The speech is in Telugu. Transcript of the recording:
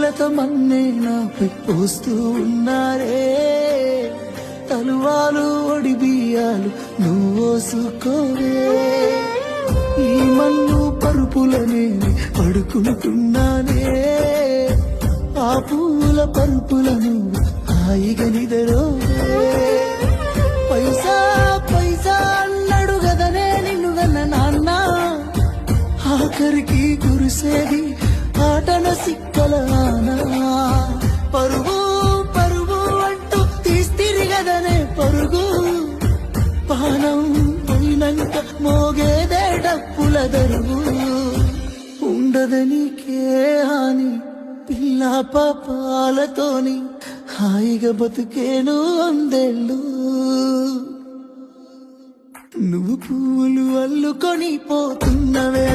కళ్ళతో మన్నే నాపై పోస్తూ ఉన్నారే. తలువాలు ఒడిబియాలు నువ్వోసుకోవే ఈ మన్ను పరుపులనే పడుకుంటున్నానే. ఆ పూల పరుపులను హాయిగా నిదరో పైసా పైసా అన్నాడు గదనే నిన్ను గన్న నాన్న. ఆఖరికి కురిసేది ఆటన సిక్కల పరుగు పరుగు అంటూ తీస్తిరి గదనే పరుగు. పానం పోయినంక మోగేదే డప్పుల దరువు ఉండదని హాని పిల్ల పాపాలతోని హాయిగా బతుకేను అందేళ్ళు. నువ్వు పూలు అల్లుకొని పోతున్నవే